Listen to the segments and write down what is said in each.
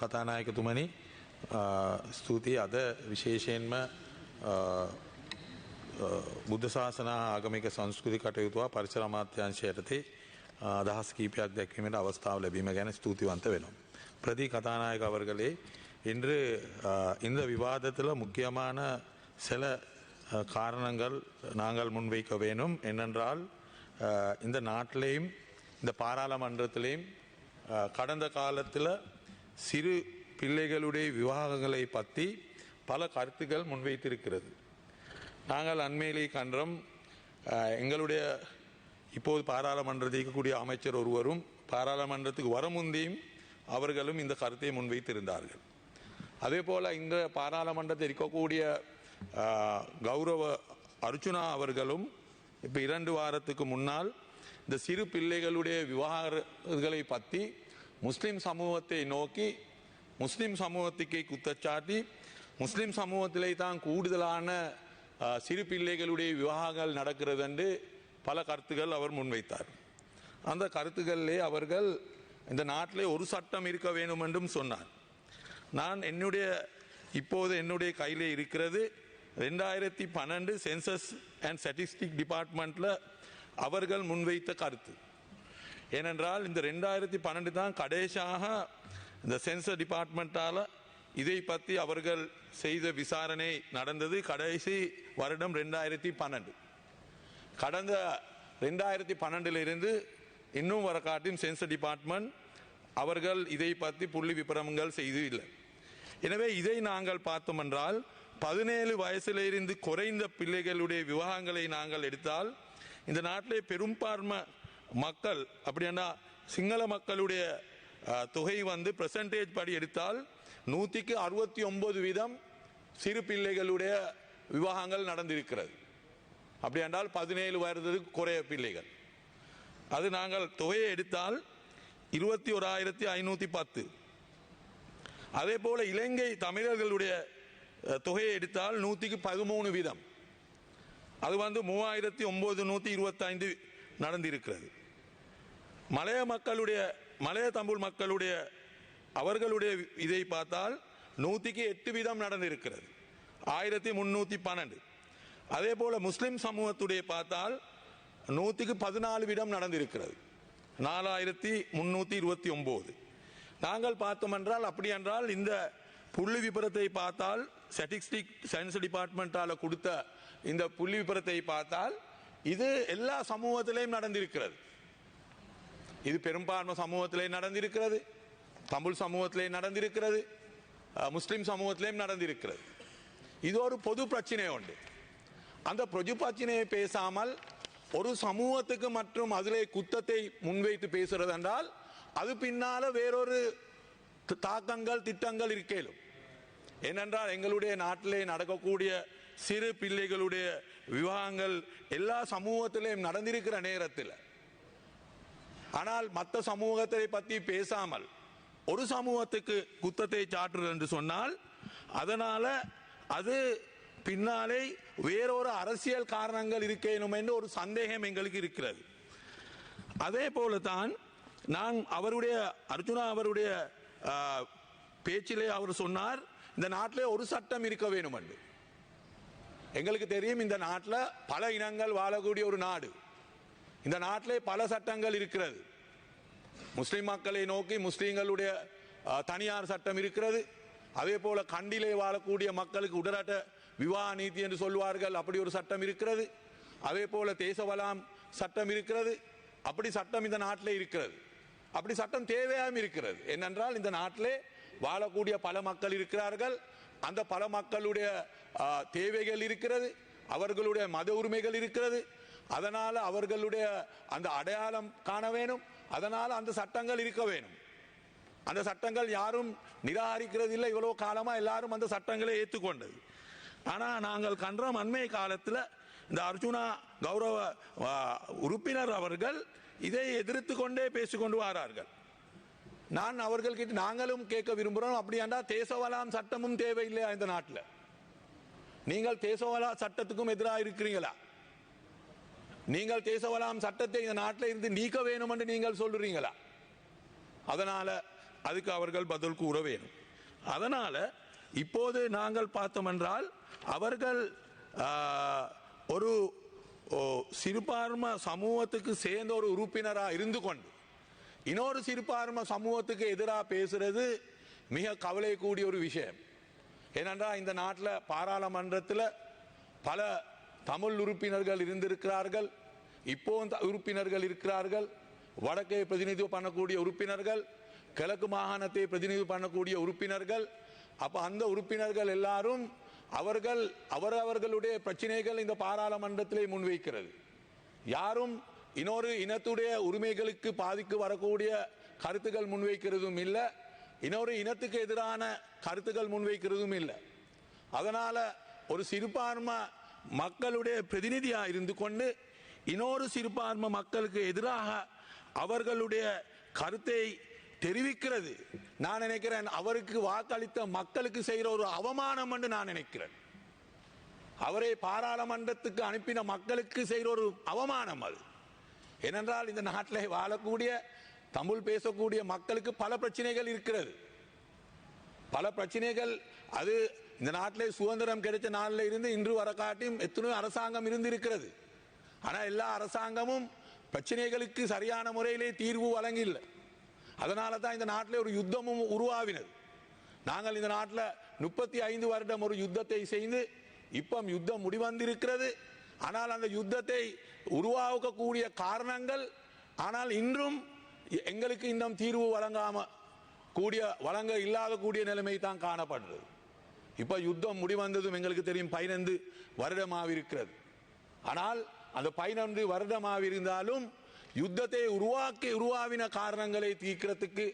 කතානායකතුමනි අ, ස්තුතියි අද විශේෂයෙන්ම අ, අ, බුද්ධ ශාසන ආගමික සංස්කෘති කටයුතුවා පරිසර අමාත්‍යංශය යටතේ අ, අදහස් කීපයක් දැක්වීමට අවස්ථාව ලැබීම ගැන ස්තුතිවන්ත වෙනවා. பிரதி கதாநாயக அவர்களே இன்று அஹ், இந்த விவாதத்தில் முக்கியமான சில அஹ், காரணங்கள் நாங்கள் முன்வைக்க வேணும் என்னென்றால் அஹ், இந்த நாட்டிலேயும் இந்த பாராளுமன்றத்திலேயும் அஹ், கடந்த காலத்தில் சிறு பிள்ளைகளுடைய விவாகங்களை பற்றி பல கருத்துக்கள் முன்வைத்திருக்கிறது. நாங்கள் அண்மையிலே கன்றம் எங்களுடைய இப்போது பாராளுமன்றத்தில் இருக்கக்கூடிய அமைச்சர் ஒருவரும் பாராளுமன்றத்துக்கு வர முந்தையும் அவர்களும் இந்த கருத்தை முன்வைத்திருந்தார்கள். அதே போல் இந்த பாராளுமன்றத்தில் இருக்கக்கூடிய கௌரவ அர்ச்சுனா அவர்களும் இப்போ இரண்டு வாரத்துக்கு முன்னால் இந்த சிறு பிள்ளைகளுடைய விவகாரங்களை பற்றி முஸ்லிம் சமூகத்தை நோக்கி முஸ்லிம் சமூகத்துக்கு குத்தச்சாட்டி முஸ்லிம் சமூகத்திலே தான் கூடுதலான சிறு பிள்ளைகளுடைய விவாகங்கள் நடக்கிறது என்று பல கருத்துக்கள் அவர் முன்வைத்தார். அந்த கருத்துக்களிலே அவர்கள் இந்த நாட்டிலே ஒரு சட்டம் இருக்க வேண்டும் என்றும் சொன்னார். நான் என்னுடைய இப்போது என்னுடைய கையில் இருக்கிறது ரெண்டாயிரத்தி பன்னெண்டு சென்சஸ் அண்ட் ஸ்டாட்டிஸ்டிக் டிபார்ட்மெண்ட்டில் அவர்கள் முன்வைத்த கருத்து. ஏனென்றால் இந்த ரெண்டாயிரத்தி பன்னெண்டு தான் கடைசியாக இந்த சென்சர் டிபார்ட்மெண்ட்டால் இதை பற்றி அவர்கள் செய்த விசாரணை நடந்தது. கடைசி வருடம் ரெண்டாயிரத்தி பன்னெண்டு. கடந்த ரெண்டாயிரத்தி பன்னெண்டிலிருந்து இன்னும் வர காட்டும் சென்சர் டிபார்ட்மெண்ட் அவர்கள் இதை பற்றி புள்ளி விபரங்கள் செய்து இல்லை எனவே இதை நாங்கள் பார்த்தோம் என்றால் பதினேழு வயசிலிருந்து குறைந்த பிள்ளைகளுடைய விவாகங்களை நாங்கள் எடுத்தால் இந்த நாட்டிலே பெரும்பான்மை மக்கள் அப்படின்னா சிங்கள மக்களுடைய தொகை வந்து பெர்சன்டேஜ் படி எடுத்தால் நூற்றிக்கு அறுபத்தி ஒம்பது வீதம் சிறு பிள்ளைகளுடைய விவாகங்கள் நடந்திருக்கிறது. அப்படி என்றால் பதினேழு வயதுக்கு குறைய பிள்ளைகள். அது நாங்கள் தொகையை எடுத்தால் இருபத்தி ஓராயிரத்தி ஐநூற்றி பத்து. அதே போல் இலங்கை தமிழர்களுடைய தொகையை எடுத்தால் நூற்றிக்கு பதிமூணு வீதம். அது வந்து மூவாயிரத்தி ஒம்பது நூற்றி இருபத்தைந்து நடந்திருக்கிறது. மலைய மக்களுடைய மலைய தமிழ் மக்களுடைய அவர்களுடைய இதை பார்த்தால் நூற்றிக்கு எட்டு வீதம் நடந்திருக்கிறது. ஆயிரத்தி முன்னூற்றி பன்னெண்டு. அதே போல் முஸ்லிம் சமூகத்துடைய பார்த்தால் நூற்றிக்கு பதினாலு வீதம் நடந்திருக்கிறது. நாலாயிரத்தி முன்னூற்றி இருபத்தி ஒம்பது. நாங்கள் பார்த்தோம் என்றால் அப்படி என்றால் இந்த புள்ளி விபரத்தை பார்த்தால் ஸ்டாட்டிஸ்டிக் சயின்ஸ் டிபார்ட்மெண்ட்டால் கொடுத்த இந்த புள்ளி விபரத்தை பார்த்தால் இது எல்லா சமூகத்திலையும் நடந்திருக்கிறது. இது பெரும்பான்மை சமூகத்திலே நடந்திருக்கிறது. தமிழ் சமூகத்திலே நடந்திருக்கிறது. முஸ்லீம் சமூகத்திலேயும் நடந்திருக்கிறது. இது ஒரு பொது பிரச்சனை உண்டு. அந்த பொது பிரச்சனையை பேசாமல் ஒரு சமூகத்துக்கு மற்றும் அதிலே குத்தத்தை முன்வைத்து பேசுறது என்றால் அது பின்னால வேறொரு த- தாக்கங்கள் திட்டங்கள் இருக்கலும் ஏனென்றால் எங்களுடைய நாட்டிலே நடக்கக்கூடிய சிறு பிள்ளைகளுடைய விவாகங்கள் எல்லா சமூகத்திலேயும் நடந்திருக்கிற நேரத்தில் ஆனால் மற்ற சமூகத்தை பற்றி பேசாமல் ஒரு சமூகத்துக்கு குத்தத்தை சாற்றுது என்று சொன்னால் அதனால அது பின்னாலே வேறொரு அரசியல் காரணங்கள் இருக்கேனும் என்று ஒரு சந்தேகம் எங்களுக்கு இருக்கிறது. அதே போல தான் நான் அவருடைய அர்ஜுனா அவருடைய பேச்சிலே அவர் சொன்னார் இந்த நாட்டிலே ஒரு சட்டம் இருக்க வேணும் என்று எங்களுக்கு தெரியும் இந்த நாட்டில் பல இனங்கள் வாழக்கூடிய ஒரு நாடு. இந்த நாட்டிலே பல சட்டங்கள் இருக்கிறது. முஸ்லிம் மக்களை நோக்கி முஸ்லீம்களுடைய தனியார் சட்டம் இருக்கிறது. அதே போல கண்டிலே வாழக்கூடிய மக்களுக்கு உடலாட்ட விவாக நீதி என்று சொல்வார்கள் அப்படி ஒரு சட்டம் இருக்கிறது. அதே போல தேசவலாம் சட்டம் இருக்கிறது. அப்படி சட்டம் இந்த நாட்டிலே இருக்கிறது. அப்படி சட்டம் தேவையாகவும் இருக்கிறது. என்னென்றால் இந்த நாட்டிலே வாழக்கூடிய பல மக்கள் இருக்கிறார்கள். அந்த பல மக்களுடைய தேவைகள் இருக்கிறது. அவர்களுடைய மத உரிமைகள் இருக்கிறது. அதனால் அவர்களுடைய அந்த அடையாளம் காண வேணும். அதனால் அந்த சட்டங்கள் இருக்க வேணும். அந்த சட்டங்கள் யாரும் நிராகரிக்கிறது இல்லை இவ்வளோ காலமாக எல்லாரும் அந்த சட்டங்களை ஏற்றுக்கொண்டது. ஆனால் நாங்கள் கன்றோம் அண்மை காலத்தில் இந்த அர்ஜுனா கௌரவ உறுப்பினர் அவர்கள் இதை எதிர்த்து கொண்டே பேசிக்கொண்டு வாரார்கள். நான் அவர்கள்கிட்ட நாங்களும் கேட்க விரும்புகிறோம் அப்படியாண்டா தேசவலாம் சட்டமும் தேவையில்லையா இந்த நாட்டில்? நீங்கள் தேசவலா சட்டத்துக்கும் எதிராக இருக்கிறீங்களா? நீங்கள் தேசவலாம் சட்டத்தை இந்த நாட்டில் இருந்து நீக்க வேணும் என்று நீங்கள் சொல்றீங்களா அதனால அதுக்கு அவர்கள் பதில் கூற வேணும். அதனால இப்போது நாங்கள் பார்த்தோம் என்றால் அவர்கள் ஒரு ஓ, சிறுபான்மை சமூகத்துக்கு சேர்ந்த ஒரு உறுப்பினராக இருந்து கொண்டு இன்னொரு சிறுபான்மை சமூகத்துக்கு எதிராக பேசுறது மிக கவலை கூடிய ஒரு விஷயம். ஏனென்றால் இந்த நாட்டில் பாராளுமன்றத்தில் பல தமிழ் உறுப்பினர்கள் இருந்திருக்கிறார்கள். இப்போ அந்த உறுப்பினர்கள் இருக்கிறார்கள். வடக்கை பிரதிநிதித்துவம் பண்ணக்கூடிய உறுப்பினர்கள் கிழக்கு மாகாணத்தை பிரதிநிதித்துவம் பண்ணக்கூடிய உறுப்பினர்கள். அப்போ அந்த உறுப்பினர்கள் எல்லாரும் அவர்கள் அவரவர்களுடைய பிரச்சனைகள் இந்த பாராளுமன்றத்திலே முன்வைக்கிறது. யாரும் இன்னொரு இனத்துடைய உரிமைகளுக்கு பாதிக்கு வரக்கூடிய கருத்துக்கள் முன்வைக்கிறதும் இல்லை. இன்னொரு இனத்துக்கு எதிரான கருத்துக்கள் முன்வைக்கிறதும் இல்லை. அதனால் ஒரு சிறுபான்மை மக்களுடைய பிரதிநிதியாக இருந்து கொண்டு இன்னொரு சிறுபான்மை மக்களுக்கு எதிராக அவர்களுடைய கருத்தை தெரிவிக்கிறது. நான் நினைக்கிறேன் அவருக்கு வாக்களித்த மக்களுக்கு செய்கிற ஒரு அவமானம் என்று நான் நினைக்கிறேன். அவரை பாராளுமன்றத்துக்கு அனுப்பின மக்களுக்கு செய்கிற ஒரு அவமானம் அது. ஏனென்றால் இந்த நாட்டில் வாழக்கூடிய தமிழ் பேசக்கூடிய மக்களுக்கு பல பிரச்சனைகள் இருக்கிறது. பல பிரச்சனைகள் அது இந்த நாட்டிலே சுதந்திரம் கிடைத்த நாளில் இருந்து இன்று வர காட்டியும் எத்தனையோ அரசாங்கம் இருந்து இருக்கிறது ஆனால் எல்லா அரசாங்கமும் பிரச்சனைகளுக்கு சரியான முறையிலே தீர்வு வழங்கில்லை. அதனால தான் இந்த நாட்டில் ஒரு யுத்தமும் உருவாவினது. நாங்கள் இந்த நாட்டில் முப்பத்தி ஐந்து வருடம் ஒரு யுத்தத்தை செய்து இப்போ யுத்தம் முடிவந்திருக்கிறது. ஆனால் அந்த யுத்தத்தை உருவாக்கக்கூடிய காரணங்கள் ஆனால் இன்றும் எங்களுக்கு இன்னும் தீர்வு வழங்காம கூடிய வழங்க இல்லாத கூடிய நிலைமை தான் காணப்படுறது இப்போ யுத்தம் முடிவந்ததும் எங்களுக்கு தெரியும் பதினைந்து வருடமாக இருக்கிறது ஆனால் அந்த பதினொன்று வருடமாக இருந்தாலும் யுத்தத்தை உருவாக்கி உருவாவின காரணங்களை தீர்க்கிறதுக்கு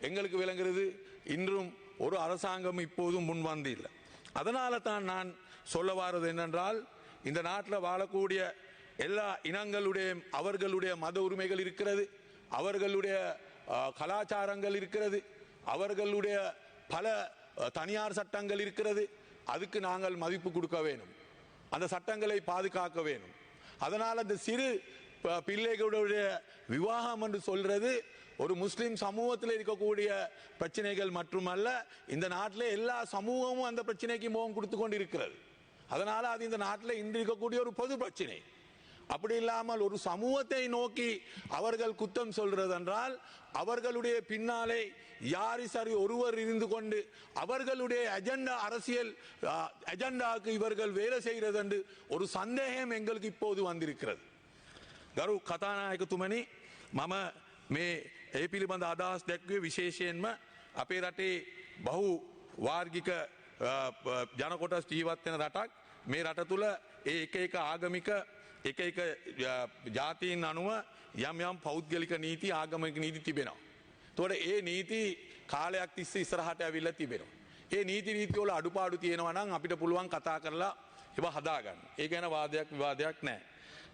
எங்களுக்கு விளங்குறது இன்றும் ஒரு அரசாங்கம் இப்போதும் முன்வந்து இல்லை அதனால தான் நான் சொல்ல வாரது என்னென்றால் இந்த நாட்டில் வாழக்கூடிய எல்லா இனங்களுடைய அவர்களுடைய மத உரிமைகள் இருக்கிறது அவர்களுடைய கலாச்சாரங்கள் இருக்கிறது அவர்களுடைய பல தனியார் சட்டங்கள் இருக்கிறது. அதுக்கு நாங்கள் மதிப்பு கொடுக்க வேணும் அந்த சட்டங்களை பாதுகாக்க வேணும் அதனால் அந்த சிறு பிள்ளைகளுடைய விவாகம் என்று சொல்றது ஒரு முஸ்லீம் சமூகத்தில் இருக்கக்கூடிய பிரச்சனைகள் மட்டுமல்ல இந்த நாட்டில் எல்லா சமூகமும் அந்த பிரச்சனைக்கு முகம் கொடுத்து கொண்டு இருக்கிறது அதனால் அது இந்த நாட்டில் இன்று இருக்கக்கூடிய ஒரு பொது பிரச்சனை. அப்படி இல்லாமல் ஒரு சமூகத்தை நோக்கி அவர்கள் குத்தம் சொல்றது என்றால் அவர்களுடைய பின்னாலே யாரி சரி ஒருவர் இருந்து கொண்டு அவர்களுடைய அஜெண்டா அரசியல் அஜெண்டாவுக்கு இவர்கள் வேலை செய்கிறது என்று ஒரு சந்தேகம் எங்களுக்கு இப்போது வந்திருக்கிறது ගරු කතානායකතුමනි මම මේ ඒ පිළිබඳ අදහස් දැක්වේ විශේෂයෙන්ම අපේ රටේ බහු වාර්ගික අ, අ, ජනකොටස් ජීවත්වෙන රටක් මේ රට තුළ ඒ එක එක ආගමික එක එක අ, ජාතීන් අනුව යම් යම් පෞද්ගලික නීති ආගමික නීති තිබෙනවා. තොට ඒ නීති කාලයක් තිස්ස ඉස්රහට ඇවිල්ල තිබෙනවා. ඒ නීති රීතිවල අඩුපාඩු තියෙනවා නම් අපිට පුළුවන් කතා කරලා එව හදාගන්න. ඒ ගැන වාදයක් විවාදයක් නෑ.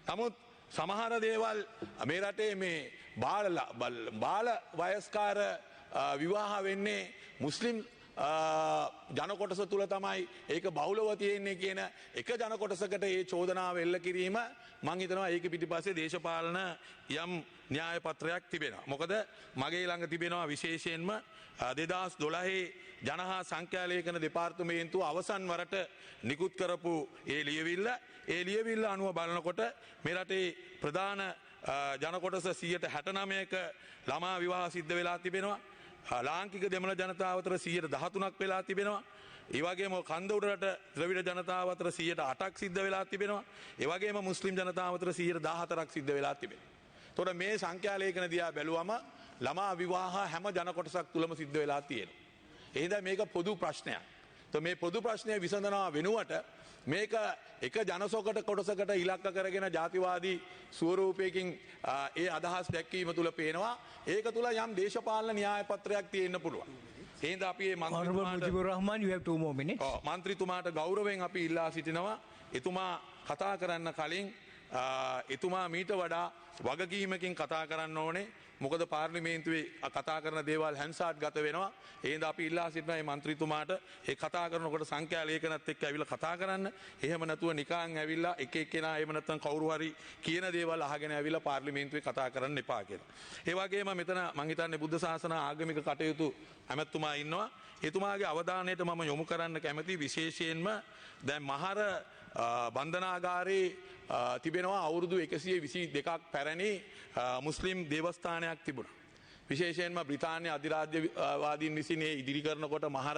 නමුත් සමහර දේවල් මේ රටේ මේ බාල බාල වයස්කාර අ, විවාහ වෙන්නේ මුස්ලිම් අ, ජනකොටස තුළ තමයි ඒක බෞලව තියෙන්නේ කියන එක ජනකොටසකට ඒ චෝදනාව එල්ල කිරීම මං හිතනවා ඒක පිටිපස්සේ දේශපාලන යම් න්‍යාය පත්‍රයක් තිබෙනවා. මොකද මගේ ළඟ තිබෙනවා විශේෂයෙන්ම දෙදස් දොළහේ ජනහා සංඛ්‍යාලයකන දෙපාර්තමේන්තුව අවසන් වරට නිකුත් කරපු ඒ ලියවිල්ල ඒ ලියවිල්ල අනුව බලනකොට මෙරටේ ප්‍රධාන අ, ජනකොටස සියයට හැටනමයක ළමා විවාහ සිද්ධ වෙලා තිබෙනවා. ලාංකික දෙමළ ජනතාවතර සියයට දහතුනක් වෙලා තිබෙනවා. ඒවගේම කන්දවඩට ද්‍රවිඩ ජනතාවතර සියයට අටක් සිද්ධ වෙලා තිබෙනවා. ඒවගේම මුස්ලිම් ජනතාවතර සියයට දාහතරක් සිද්ධ වෙලා තිබෙන. තොට මේ සංඛ්‍යාලයකන දයා බැලුවම ළමා විවාහ හැම ජනකොටසක් තුළම සිද්ධ වෙලා තියෙන. එහිද මේක පොදු ප්‍රශ්නයක්. તો මේ පොදු ප්‍රශ්නය විසඳනවා වෙනුවට මේක එක ජනසෝකට කොටසකට ඉලක්ක කරගෙන ජාතිවාදී ස්වරූපයකින් ඒ අදහස් දැක්වීම තුළ පේනවා. ඒක තුළ යම් දේශපාලන න්‍යායපත්‍රයක් තියෙන්න්න පුළුවන්. ඒද අපි මන්ත්‍රතුමාට- ගෞරවෙන් අපි ඉල්ලා සිටිනවා. එතුමා කතා කරන්න කලින් එතුමා මීට වඩා වගකීමකින් කතා කරන්න ඕනේ මොකද පාර්ලිමේන්තුවේ කතා කරන දේවල් හැන්සාට් ගත වෙනවා ඒද අපි ඉල්ලා සිටින මේ මන්ත්‍රීතුමාට ඒ කතා කරනකොට සංඛ්‍යා ලේඛනත් එක්ක ඇවිල්ලා කතා කරන්න එහෙම නැතුව නිකන් ඇවිල්ලා එක එක්කෙනා එහෙම නැත්නම් කවුරු හරි කියන දේවල් අහගෙන ඇවිල්ලා පාර්ලිමේන්තුවේ කතා කරන්න එපා කියලා. ඒ වගේම මෙතන මං හිතන්නේ බුද්ධ ශාසන ආගමික කටයුතු ඇමැත්තුමා ඉන්නවා. එතුමාගේ අවධානයට මම යොමු කරන්න කැමති විශේෂයෙන්ම දැන් මහර බන්ධනාගාරයේ තිබෙනවා අවුරුදු එකසිය විසි දෙකක් පැරණි මුස්ලිම් දේවස්ථානයක් තිබුණ. විශේෂයෙන්ම බ්‍රතාානය අධිරාජ්‍යවාදීන් විසින් ඒ ඉදිරි කරනකොට මහර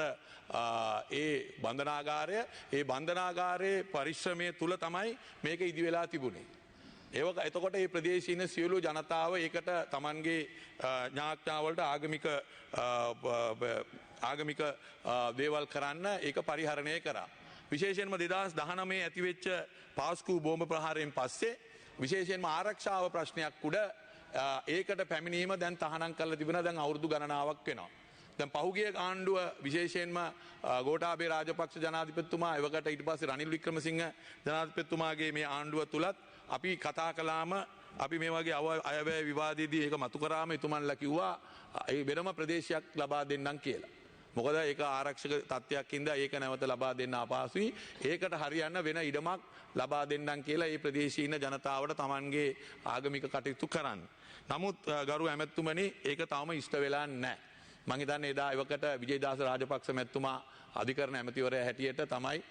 ඒ බන්ධනාගාරය ඒ බන්ධනාගාරයේ පරිශ්‍රමය තුළ තමයි මේක ඉදිවෙලා තිබුණේ. ඒවක එතකොට ඒ ප්‍රදේශීන සියලු ජනතාව ඒකට තමන්ගේ ඥාඥාවලට ආගමික ආගමික දේවල් කරන්න ඒක පරිහරණය කරා. විශේෂයෙන්ම දෙදස් දහනමේ ඇතිවෙච්ච පාස්කූ බෝම ප්‍රහාරයෙන් පස්සේ විශේෂයෙන්ම ආරක්ෂාව ප්‍රශ්නයක් උඩ ඒකට පැමිණීම දැන් තහනම් කල තිබෙන දැන් අවුරදු ගණනාවක් වෙනවා. දැන් පහුගිය ආණ්ඩුව විශේෂයෙන්ම ගෝටාබේ රාජපක්ෂ ජනාධිපතිතුමා එවකට ඊට පස්සේ රනිල් වික්‍රමසිංහ ජනාධිපතිතුමාගේ මේ ආණ්ඩුව තුලත් අපි කතා කළාම අපි මේ වගේ අයවැය විවාදයේදී ඒක මතු කරාම එතුමන්ලා කිව්වා ඒ වෙනම ප්‍රදේශයක් ලබා දෙන්නම් කියලා. මොකද ඒක ආරක්ෂක තත්ත්වයක් හින්දා ඒක නැවත ලබා දෙන්න අපහසුයි. ඒකට හරියන්න වෙන ඉඩමක් ලබා දෙන්නම් කියලා ඒ ප්‍රදේශීය ඉන්න ජනතාවට Tamanගේ ආගමික කටයුතු කරන්න. නමුත් ගරු ඇමැත්තුමනි ඒක තාම ඉෂ්ට වෙලා නැහැ. මං හිතන්නේ එදා එවකට විජේදාස රාජපක්ෂ මැතිතුමා අධිකරණ ඇමතිවරයා හැටියට තමයි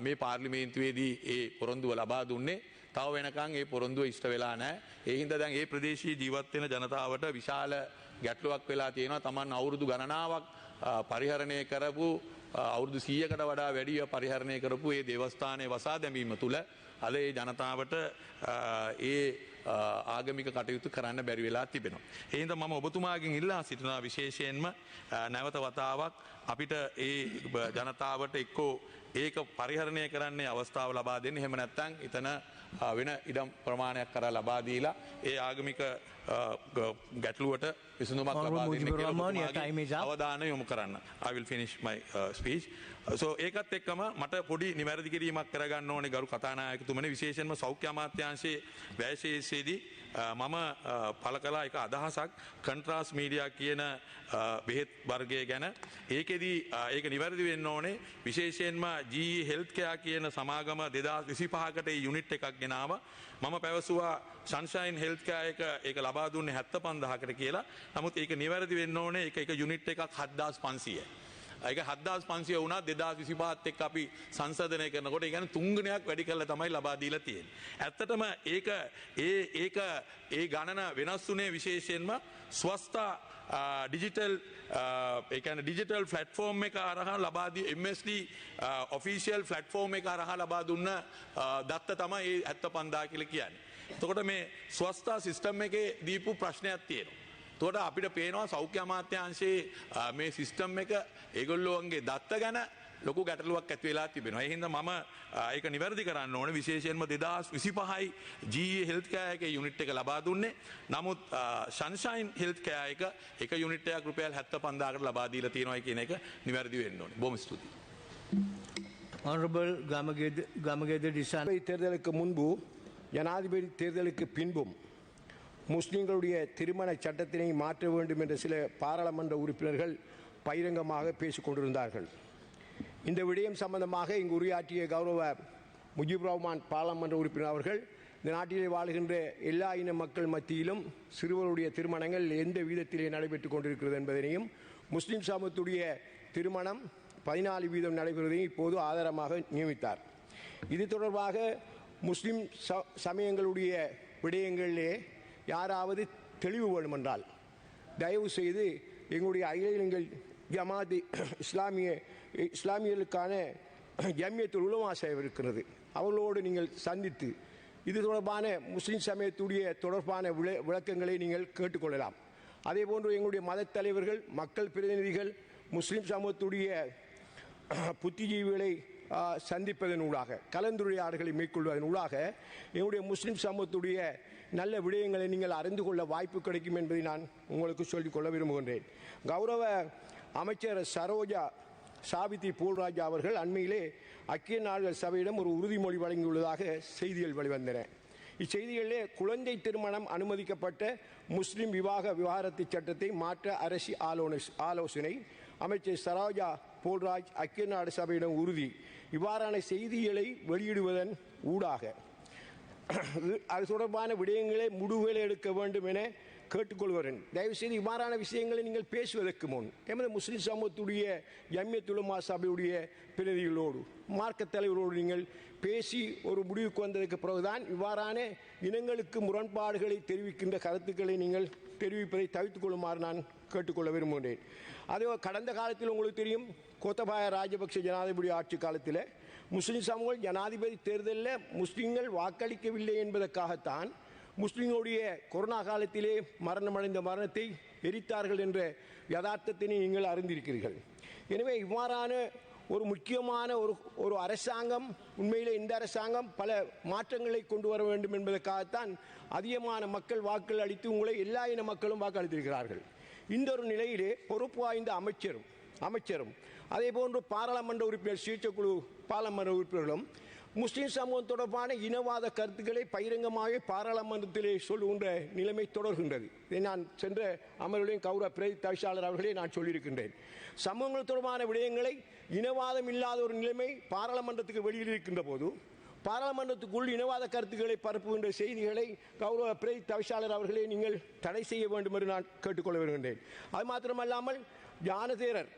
මේ පාර්ලිමේන්තුවේදී ඒ පොරොන්දුව ලබා දුන්නේ. තව වෙනකන් ඒ පොරොන්දුව ඉෂ්ට වෙලා නැහැ. ඒ හින්දා දැන් ඒ ප්‍රදේශීය ජීවත් වෙන ජනතාවට විශාල ගැටලුවක් වෙලා තියෙනවා. Taman අවුරුදු ගණනාවක් පරිහරණය කරපු අවුරුදු සීයකට වඩා වැඩිය පරිහරණය කරපු ඒ දේවස්ථානය වසා දැමීම තුළ අද ඒ ජනතාවට ඒ ආගමික කටයුතු කරන්න බැරි වෙලා තිබෙනවා. එහින්ද මම ඔබතුමාගෙන් ඉල්ලා සිටිනා විශේෂයෙන්ම නැවත වතාවක් අපිට ඒ ජනතාවට එක්කෝ ඒක පරිහරණය කරන්නේ අවස්ථාව ලබා දෙන්න එහෙම නැත්නම් එතන වෙන ඉඩම් ප්‍රමාණයක් කරා ලබා දීලා ඒ ආගමික ගැටලුවට විසඳුමක් ලබා අවධානය යොමු කරන්න. I will finish my uh, speech. so ඒකත් එක්කම මට පොඩි නිවැරදි කිරීමක් කරගන්න ඕනේ ගරු කතානායකතුමනි විශේෂයෙන්ම සෞඛ්‍ය අමාත්‍යාංශයේ වැයශේෂයේදී මම පළ කලා එක අදහසක්. කන්ට්‍රාස් මීඩියා කියන බෙහෙත් වර්ගය ගැන. ඒකෙදී ඒක නිවැරදි වෙන්න ඕනේ. විශේෂයෙන්ම ජී හෙල්ත්කයා කියන සමාගම දෙදා විසි පහකට යුනිට් එකක් ගෙනාව. මම පැවසවා සංශයින් හෙල්ත්කෑයක ඒක ලබා දුන්නේ හැත්ත පන්දහකට කියලා. නමුත් ඒක නිවැරදි වෙන්න ඕනේ. එක එක යුනිට් එකක් හද්දාස් පන්සිය. ඒක හදදාස් පන්සිය වුණා දෙදා විසිපාත් එක් අපි සංසධනය කරනකොට ගැන තුංගනයක් වැඩි කල තමයි ලබාදීල තියෙන්. ඇත්තටම ඒක ඒ ඒක ඒ ගණන වෙනස් වනේ විශේෂයෙන්ම ස්වස්ථා ඩිජිටල් එකන ඩිජිටල් ෆලට්ෆෝර්ම් එක අරහා ලබාදී MSD ඔෆිසිියල් ෆලට්ෆෝර්ම් එක අරහා ලබා දුන්න දත්ත තම ඒ ඇත්ත පන්දා කියල කියන්නේ. තකොට මේ ස්වස්ථා සිිස්ටම් එක දීපු ප්‍රශ්නයක් තියෙනවා. තොට අපිට පේනවා සෞඛ්‍ය අමාත්‍යංශයේ මේ සිිස්ටම් එක ඒගොල්ලෝන්ගේ දත්ත ගැන ලොකු ගැටලුවක් ඇත්වෙලා තිබෙන එහිද ම ඒක නිවැරදි කරන්න ඕන විශේෂයෙන්ම දෙදස් විසි පහයි ජී හෙල්කෑයක යුනිට් එක ලබා දුන්නේ නමුත් ශංශයින් හෙල්කෑයක එක යුනිටයක් රුපියල් හැත්ත පන්දාකට ලබාදීල තියෙනවයි කියන එක නිවැරදි වෙන්න ඕන බොම ස්තුති. Honorable Gamageda, Gamageda Disan. தேர்தலுக்கு முன்பு ஜனாதிபதி தேர்தலுக்கு பின்பும் முஸ்லிம்களுடைய திருமண சட்டத்தினை மாற்ற வேண்டும் என்ற சில பாராளுமன்ற உறுப்பினர்கள் பகிரங்கமாக பேசிக் கொண்டிருந்தார்கள். இந்த விடயம் சம்பந்தமாக இங்கு உரையாற்றிய கௌரவ முஜிப் ரஹ்மான் பாராளுமன்ற உறுப்பினர் அவர்கள் இந்த நாட்டிலே வாழுகின்ற எல்லா இன மக்கள் மத்தியிலும் சிறுவருடைய திருமணங்கள் எந்த வீதத்திலே நடைபெற்றுக் கொண்டிருக்கிறது என்பதனையும் முஸ்லிம் சமூகத்துடைய திருமணம் பதினாலு வீதம் நடைபெறுவதையும் இப்போது ஆதாரமாக நியமித்தார். இது தொடர்பாக முஸ்லிம் ச சமயங்களுடைய விடயங்களிலே யாராவது தெளிவு வேண்டுமென்றால் தயவு செய்து எங்களுடைய அகில இலங்கை ஜமாதி இஸ்லாமிய இஸ்லாமியர்களுக்கான ஜம்யத்தில் உலமா சேவை இருக்கிறது. அவர்களோடு நீங்கள் சந்தித்து இது தொடர்பான முஸ்லீம் சமயத்துடைய தொடர்பான விள விளக்கங்களை நீங்கள் கேட்டுக்கொள்ளலாம். அதே போன்று எங்களுடைய மத தலைவர்கள் மக்கள் பிரதிநிதிகள் முஸ்லீம் சமூகத்துடைய புத்திஜீவிகளை சந்திப்பதன் ஊடாக கலந்துரையாடுகளை மேற்கொள்வதன் ஊடாக எங்களுடைய முஸ்லீம் சமூகத்துடைய நல்ல விடயங்களை நீங்கள் அறிந்து கொள்ள வாய்ப்பு கிடைக்கும் என்பதை நான் உங்களுக்கு சொல்லிக்கொள்ள விரும்புகின்றேன். கௌரவ அமைச்சர் சரோஜா சாவித்தி பூல்ராஜா அவர்கள் அண்மையிலே ஐக்கிய நாடுகள் சபையிடம் ஒரு உறுதிமொழி வழங்கியுள்ளதாக செய்திகள் வெளிவந்தன. இச்செய்திகளிலே குழந்தை திருமணம் அனுமதிக்கப்பட்ட முஸ்லிம் விவாக விவகாரத்து சட்டத்தை மாற்ற அரசு ஆலோன ஆலோசனை அமைச்சர் சரோஜா போல்ராஜ் ஐக்கிய நாடு சபையிடம் உறுதி. இவ்வாறான செய்திகளை வெளியிடுவதன் ஊடாக அது தொடர்பான விடயங்களை முடிவுகளை எடுக்க வேண்டும் என கேட்டுக்கொள்கிறேன். தயவுசெய்து இவ்வாறான விஷயங்களை நீங்கள் பேசுவதற்கு முன் எமது முஸ்லிம் சமூகத்துடைய ஜம்யத்துலமா சபையுடைய பிரதிகளோடு மார்க்க தலைவரோடு நீங்கள் பேசி ஒரு முடிவுக்கு வந்ததற்கு பிறகுதான் இவ்வாறான இனங்களுக்கு முரண்பாடுகளை தெரிவிக்கின்ற கருத்துக்களை நீங்கள் தெரிவிப்பதை தவித்துக் கொள்ளுமாறு நான் கேட்டுக்கொள்ள விரும்புகிறேன் அதே கடந்த காலத்தில் உங்களுக்கு தெரியும் கோத்தபாய ராஜபக்ஷ ஜனாதிபதி ஆட்சி காலத்தில் முஸ்லிம் சமூகம் ஜனாதிபதி தேர்தலில் முஸ்லீம்கள் வாக்களிக்கவில்லை என்பதற்காகத்தான் முஸ்லிம்களுடைய கொரோனா காலத்திலே மரணமடைந்த மரணத்தை எரித்தார்கள் என்ற யதார்த்தத்தினை நீங்கள் அறிந்திருக்கிறீர்கள். எனவே இவ்வாறான ஒரு முக்கியமான ஒரு ஒரு அரசாங்கம் உண்மையிலே இந்த அரசாங்கம் பல மாற்றங்களை கொண்டு வர வேண்டும் என்பதற்காகத்தான் அதிகமான மக்கள் வாக்கள் அளித்து உங்களை எல்லா இன மக்களும் வாக்களித்திருக்கிறார்கள். இந்த ஒரு நிலையிலே பொறுப்பு வாய்ந்த அமைச்சரும் அமைச்சரும் அதே போன்று பாராளுமன்ற உறுப்பினர் சுயேட்சைக்குழு பாராளுமன்ற உறுப்பினர்களும் முஸ்லிம் சமூகம் தொடர்பான இனவாத கருத்துக்களை பகிரங்கமாக பாராளுமன்றத்திலே சொல்லுகின்ற நிலைமை தொடர்கின்றது. இதை நான் சென்ற அமர்வுகளின் கௌரவ பிரதி தவிசாளர் அவர்களே நான் சொல்லியிருக்கின்றேன். சமூகங்கள் தொடர்பான விடயங்களை இனவாதம் இல்லாத ஒரு நிலைமை பாராளுமன்றத்துக்கு வெளியில் இருக்கின்ற போது பாராளுமன்றத்துக்குள் இனவாத கருத்துக்களை பரப்புகின்ற செய்திகளை கௌரவ பிரதி தவிசாளர் அவர்களே நீங்கள் தடை செய்ய வேண்டும் என்று நான் கேட்டுக்கொள்ள வருகின்றேன் அது மாத்திரமல்லாமல் ஞானதேரர்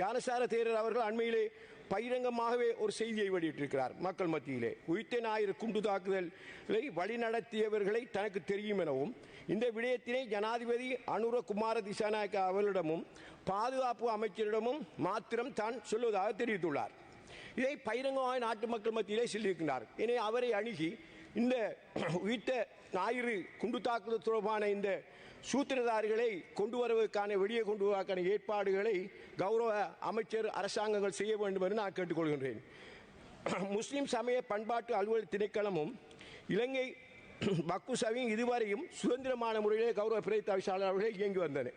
ஞானசார தேரர் அவர்கள் அண்மையிலே பகிரங்கமாகவே ஒரு செய்தியை வெளியிட்டிருக்கிறார் மக்கள் மத்தியிலே. உயிர்த்த ஞாயிறு குண்டு தாக்குதலை வழிநடத்தியவர்களை தனக்கு தெரியும் எனவும் இந்த விடயத்தினை ஜனாதிபதி அனுர குமார திசாநாயக்க அவர்களிடமும் பாதுகாப்பு அமைச்சரிடமும் மாத்திரம் தான் சொல்வதாக தெரிவித்துள்ளார். இதை பகிரங்கமாக நாட்டு மக்கள் மத்தியிலே சொல்லியிருக்கிறார். எனவே அவரை அணுகி இந்த உயிர்த்த ஞாயிறு குண்டு தாக்குதல் தொடர்பான இந்த சூத்திரதாரிகளை கொண்டு வருவதற்கான வெளியே கொண்டு வருவதற்கான ஏற்பாடுகளை கௌரவ அமைச்சர் அரசாங்கங்கள் செய்ய வேண்டும் என்று நான் கேட்டுக்கொள்கின்றேன். முஸ்லிம் சமய பண்பாட்டு அலுவலர் திணைக்களமும் இலங்கை பக்கு இதுவரையும் சுதந்திரமான முறையிலே கௌரவ பிறை தவிசாளர் இயங்கி வந்தன.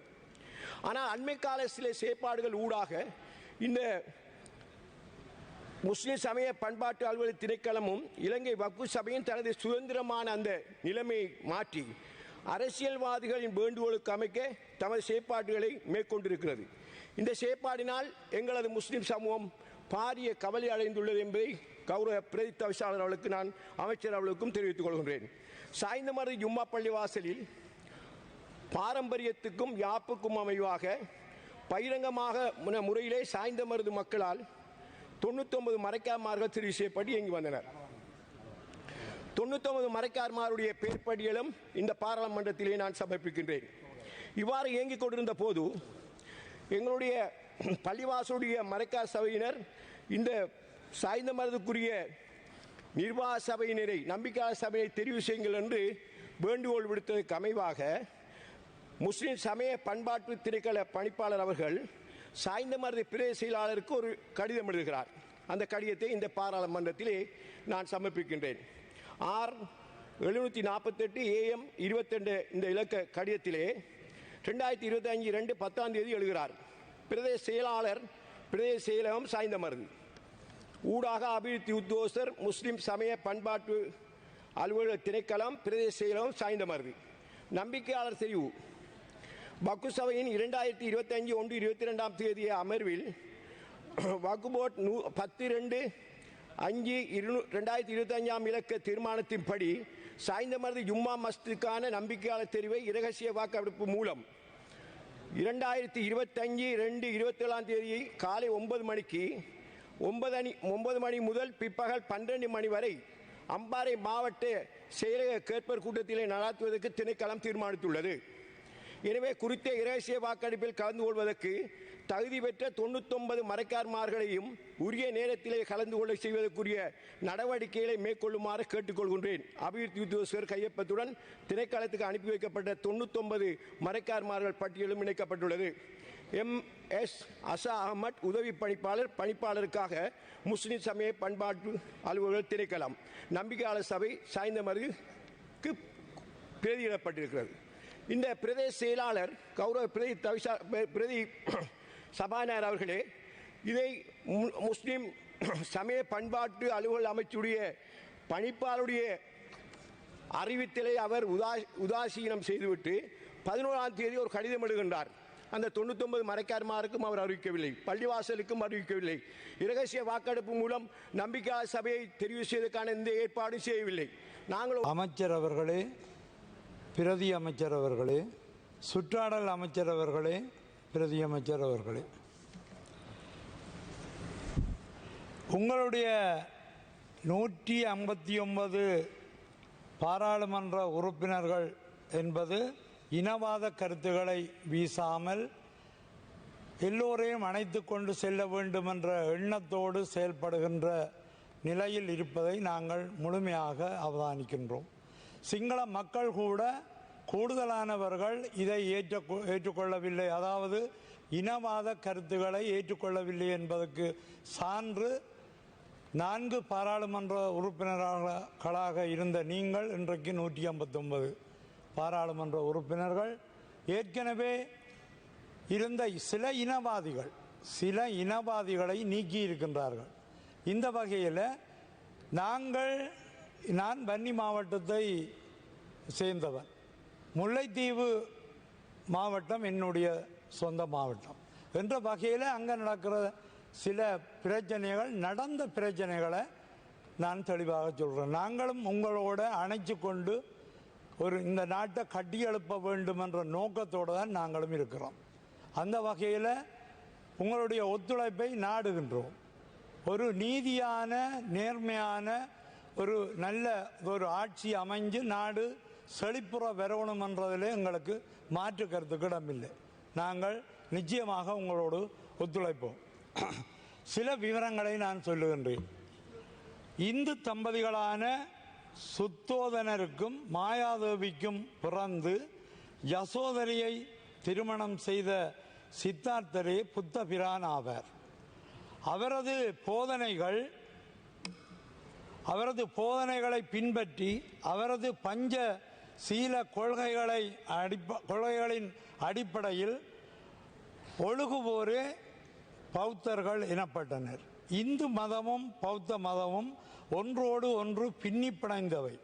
ஆனால் அண்மை கால சில செயற்பாடுகள் ஊடாக இந்த முஸ்லிம் சமய பண்பாட்டு அலுவலர் திணைக்களமும் இலங்கை வக்கு சபையும் தனது சுதந்திரமான அந்த நிலைமையை மாற்றி அரசியல்வாதிகளின் வேண்டுகோளுக்கு அமைக்க தமது செயற்பாடுகளை மேற்கொண்டிருக்கிறது. இந்த செயற்பாடினால் எங்களது முஸ்லிம் சமூகம் பாரிய கவலை அடைந்துள்ளது என்பதை கௌரவ பிரதி தவிசாளர் அவர்களுக்கு நான் அமைச்சர் அவர்களுக்கும் தெரிவித்துக் கொள்கின்றேன். சாய்ந்தமருது ஜும்மா பள்ளி வாசலில் பாரம்பரியத்துக்கும் யாப்புக்கும் அமைவாக பகிரங்கமாக முறையிலே சாய்ந்தமருது மக்களால் தொண்ணூத்தொன்பது மறைக்காமார்கள் திரு விஷயப்படி இங்கு வந்தனர். தொண்ணூத்தொன்பது மறைக்கார்மாருடைய பேர்படியலும் இந்த பாராளுமன்றத்திலே நான் சமர்ப்பிக்கின்றேன். இவ்வாறு இயங்கிக் கொண்டிருந்த போது எங்களுடைய பள்ளிவாசலுடைய மறைக்கார் சபையினர் இந்த சாய்ந்த மரதுக்குரிய நிர்வாக சபையினரை நம்பிக்கையாளர் சபையை தெரிவு செய்யுங்கள் என்று வேண்டுகோள் விடுத்ததற்கு அமைவாக முஸ்லிம் சமய பண்பாட்டு திணைக்கள பணிப்பாளர் அவர்கள் சாய்ந்த மருது பிரதேச செயலாளருக்கு ஒரு கடிதம் எழுதுகிறார். அந்த கடிதத்தை இந்த பாராளுமன்றத்திலே நான் சமர்ப்பிக்கின்றேன். ஆர் எழுநூற்றி நாற்பத்தெட்டு ஏஎம் இருபத்தெண்டு இந்த இலக்க கடிதத்திலே ரெண்டாயிரத்தி இருபத்தி அஞ்சு ரெண்டு பத்தாம் தேதி எழுதுகிறார். பிரதேச செயலாளர் பிரதேச செயலகம் சாய்ந்த மருது ஊடாக அபிவிருத்தி உத்தோசர் முஸ்லிம் சமய பண்பாட்டு அலுவலக திணைக்களம் பிரதேச செயலகம் சாய்ந்த மருது நம்பிக்கையாளர் தெரிவு. வக்குசபையின் இரண்டாயிரத்தி இருபத்தி அஞ்சு ஒன்று இருபத்தி ரெண்டாம் தேதிய அமர்வில் வக்குபோர்ட் நூ பத்து ரெண்டு அஞ்சு இருநூ ரெண்டாயிரத்தி இருபத்தி அஞ்சாம் இலக்க தீர்மானத்தின்படி சாய்ந்தமரது ஜும்மா மஸ்துக்கான நம்பிக்கையாளர் தெரிவை இரகசிய வாக்கெடுப்பு மூலம் இரண்டாயிரத்தி இருபத்தஞ்சு ரெண்டு இருபத்தேழாம் தேதி காலை ஒன்பது மணிக்கு ஒன்பது அணி ஒன்பது மணி முதல் பிற்பகல் பன்னிரண்டு மணி வரை அம்பாறை மாவட்ட செயலக கேட்பர் கூட்டத்திலே நடாத்துவதற்கு திணைக்களம் தீர்மானித்துள்ளது. எனவே குறித்த இரகசிய வாக்கெடுப்பில் கலந்து கொள்வதற்கு தகுதி பெற்ற தொண்ணூத்தொன்பது மறைக்கார்மார்களையும் உரிய நேரத்திலே கலந்து கொள்ள செய்வதற்குரிய நடவடிக்கைகளை மேற்கொள்ளுமாறு கேட்டுக்கொள்கின்றேன். அபிவிருத்தி உத்தியோகஸ்தர் கையொப்பத்துடன் திணைக்களத்துக்கு அனுப்பி வைக்கப்பட்ட தொண்ணூத்தொன்பது மறைக்கார்மார்கள் பட்டியலும் இணைக்கப்பட்டுள்ளது. எம். எஸ். அசா அகமட் உதவி பணிப்பாளர் பணிப்பாளருக்காக முஸ்லிம் சமய பண்பாட்டு அலுவலர்கள் திணைக்களம். நம்பிக்கையாளர் சபை சாய்ந்தமருக்கு பிரதியிடப்பட்டிருக்கிறது. இந்த பிரதேச செயலாளர் கௌரவ பிரதி தவிசா பிரதி சபாநாயகர் அவர்களே இதை மு- சமய பண்பாட்டு அலுவல் அமைச்சுடைய பணிப்பாளருடைய அறிவித்தலை அவர் உதா உதாசீனம் செய்துவிட்டு பதினோராம் தேதி ஒரு கடிதம் எழுகின்றார் அந்த தொண்ணூத்தொன்பது மறைக்காரமாருக்கும் அவர் அறிவிக்கவில்லை. பள்ளிவாசலுக்கும் அறிவிக்கவில்லை. இரகசிய வாக்கெடுப்பு மூலம் நம்பிக்கை சபையை தெரிவு செய்வதற்கான எந்த ஏற்பாடும் செய்யவில்லை. நாங்கள் அமைச்சர் அவர்களே பிரதி அமைச்சர் அவர்களே சுற்றாடல் அமைச்சர் அவர்களே பிரதி அமைச்சர் அவர்களே. உங்களுடைய நூற்றி ஐம்பத்தி ஒன்பது பாராளுமன்ற உறுப்பினர்கள் என்பது இனவாத கருத்துக்களை வீசாமல் எல்லோரையும் அணைத்து கொண்டு செல்ல வேண்டும் என்ற எண்ணத்தோடு செயல்படுகின்ற நிலையில் இருப்பதை நாங்கள் முழுமையாக அவதானிக்கின்றோம். சிங்கள மக்கள் கூட கூடுதலானவர்கள் இதை ஏற்ற ஏற்றுக்கொள்ளவில்லை. அதாவது இனவாத கருத்துக்களை ஏற்றுக்கொள்ளவில்லை என்பதற்கு சான்று நான்கு பாராளுமன்ற உறுப்பினர்களாக இருந்த நீங்கள் இன்றைக்கு நூற்றி ஐம்பத்தொன்பது பாராளுமன்ற உறுப்பினர்கள். ஏற்கனவே இருந்த சில இனவாதிகள் சில இனவாதிகளை நீக்கி இருக்கின்றார்கள் இந்த வகையில் நாங்கள் நான் வன்னி மாவட்டத்தை சேர்ந்தவன். முல்லைத்தீவு மாவட்டம் என்னுடைய சொந்த மாவட்டம். என்ற வகையில் அங்கே நடக்கிற சில பிரச்சனைகள் நடந்த பிரச்சனைகளை நான் தெளிவாக சொல்கிறேன் நாங்களும் உங்களோட அணைச்சு கொண்டு ஒரு இந்த நாட்டை கட்டி எழுப்ப வேண்டும் என்ற நோக்கத்தோடு தான் நாங்களும் இருக்கிறோம். அந்த வகையில் உங்களுடைய ஒத்துழைப்பை நாடுகின்றோம். ஒரு நீதியான நேர்மையான ஒரு நல்ல ஒரு ஆட்சி அமைஞ்சு நாடு செழிப்புற வரணும் எங்களுக்கு மாற்று கருத்து இடமில்லை. நாங்கள் நிச்சயமாக உங்களோடு ஒத்துழைப்போம். சில விவரங்களை நான் சொல்லுகின்றேன். இந்து தம்பதிகளான சுத்தோதனருக்கும் மாயாதேவிக்கும் பிறந்து யசோதரியை திருமணம் செய்த சித்தார்த்தரே புத்த பிரான் ஆவார். அவரது போதனைகள் அவரது போதனைகளை பின்பற்றி அவரது பஞ்ச சீல கொள்கைகளை அடிப்ப கொள்கைகளின் அடிப்படையில் ஒழுகுவோரே பௌத்தர்கள் எனப்பட்டனர். இந்து மதமும் பௌத்த மதமும் ஒன்றோடு ஒன்று பின்னி பிணைந்தவை